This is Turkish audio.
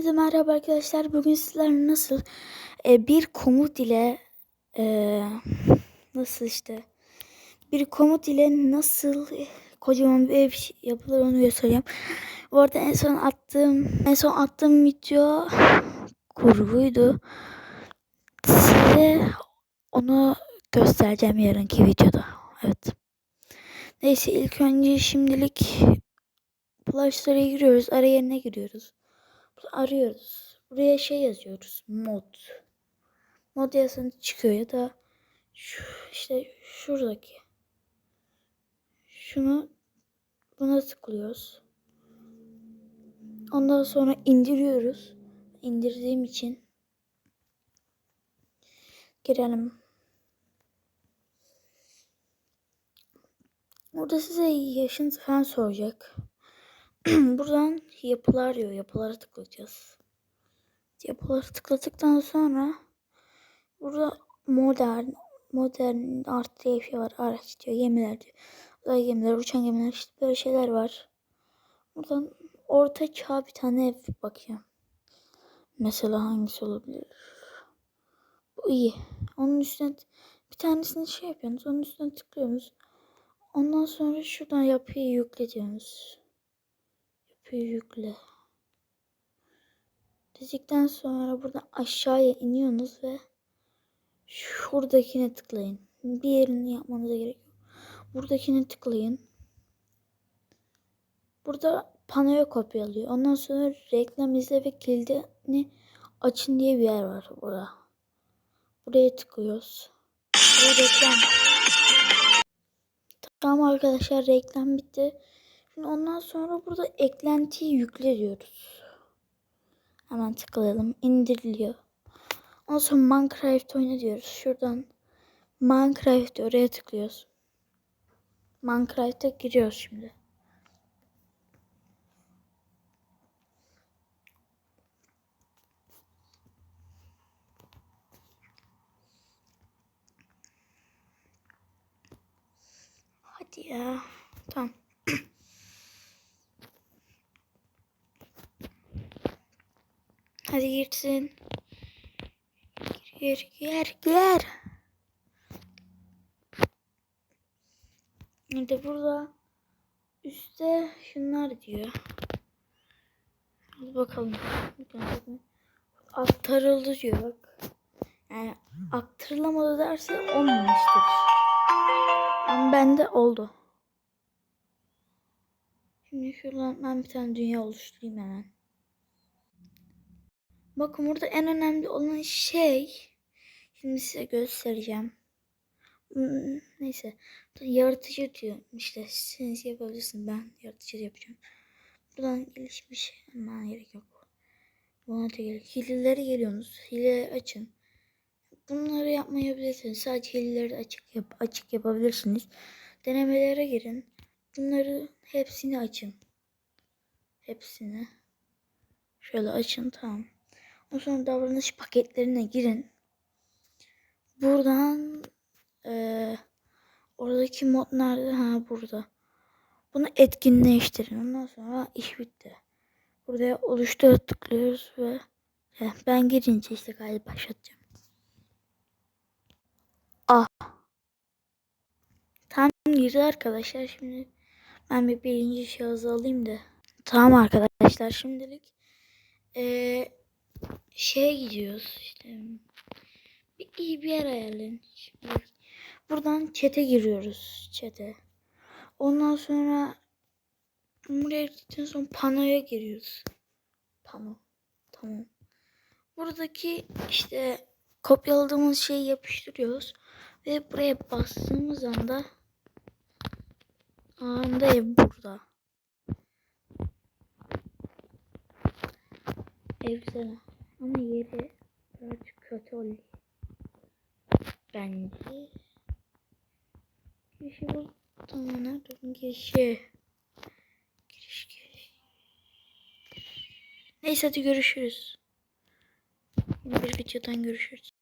Hepinize merhaba arkadaşlar. Bugün sizler nasıl e, bir komut ile e, nasıl işte bir komut ile nasıl kocaman bir ev yapılır onu göstereceğim. Bu arada en son attığım en son attığım video kurguydu. Size onu göstereceğim yarınki videoda. Evet. Neyse ilk önce şimdilik Play Store'a giriyoruz. Ara yerine giriyoruz arıyoruz. Buraya şey yazıyoruz. Mod. Mod yazınca çıkıyor ya da şu, işte şuradaki. Şunu buna tıklıyoruz. Ondan sonra indiriyoruz. İndirdiğim için girelim. Burada size yaşınızı falan soracak. Buradan yapılar diyor. Yapılara tıklayacağız. Yapılara tıkladıktan sonra burada modern modern art diye bir şey var. Araç diyor. Gemiler diyor. Uzay gemiler, uçan gemiler işte böyle şeyler var. Buradan orta çağ bir tane ev bakıyorum. Mesela hangisi olabilir? Bu iyi. Onun üstüne bir tanesini şey yapıyorsunuz. Onun üstüne tıklıyorsunuz. Ondan sonra şuradan yapıyı yükletiyorsunuz yükle. Dedikten sonra buradan aşağıya iniyorsunuz ve şuradakine tıklayın. Bir yerini yapmanıza gerek yok. Buradakine tıklayın. Burada panoya kopyalıyor. Ondan sonra reklam izle ve kilidini açın diye bir yer var burada. Buraya tıklıyoruz. Bu reklam. Tamam arkadaşlar reklam bitti. Şimdi ondan sonra burada eklentiyi yükle diyoruz. Hemen tıklayalım. İndiriliyor. Ondan sonra Minecraft oyna diyoruz. Şuradan Minecraft oraya tıklıyoruz. Minecraft'a giriyoruz şimdi. Hadi ya. Tamam. Hadi girsin. Gir gir gir. İşte burada üstte şunlar diyor. Hadi bakalım. Aktarıldı diyor bak. Yani aktarılamadı derse olmamıştır. Ama bende oldu. Şimdi şuradan ben bir tane dünya oluşturayım hemen. Bakın burada en önemli olan şey şimdi size göstereceğim. Hmm, neyse. Yaratıcı diyor. İşte siz yapabilirsiniz. Ben yaratıcı yapacağım. Buradan gelişmiş ama gerek yok. Buna da gerek. Hileleri geliyorsunuz. Hile açın. Bunları yapmayabilirsiniz. Sadece hileleri açık yap açık yapabilirsiniz. Denemelere girin. Bunları hepsini açın. Hepsini. Şöyle açın tamam. Sonra davranış paketlerine girin. Buradan e, oradaki mod nerede? Ha burada. Bunu etkinleştirin. Ondan sonra iş bitti. Burada oluştur tıklıyoruz ve ya ben girince işte galiba başlatacağım. Ah. Tam girdi arkadaşlar. Şimdi ben bir birinci şahıs alayım da. Tamam arkadaşlar şimdilik. Eee şeye gidiyoruz işte. Bir iyi bir yer ayarlayın. Şimdi buradan çete giriyoruz. Çete. Ondan sonra buraya gittikten sonra panoya giriyoruz. Pano. Tamam. Buradaki işte kopyaladığımız şeyi yapıştırıyoruz. Ve buraya bastığımız anda anda ev burada. Ev güzel. Ama yeri birazcık kötü oluyor. Bence. Girişi bu. Tamam nerede? Girişi. Giriş giriş. Neyse hadi görüşürüz. Yeni bir videodan görüşürüz.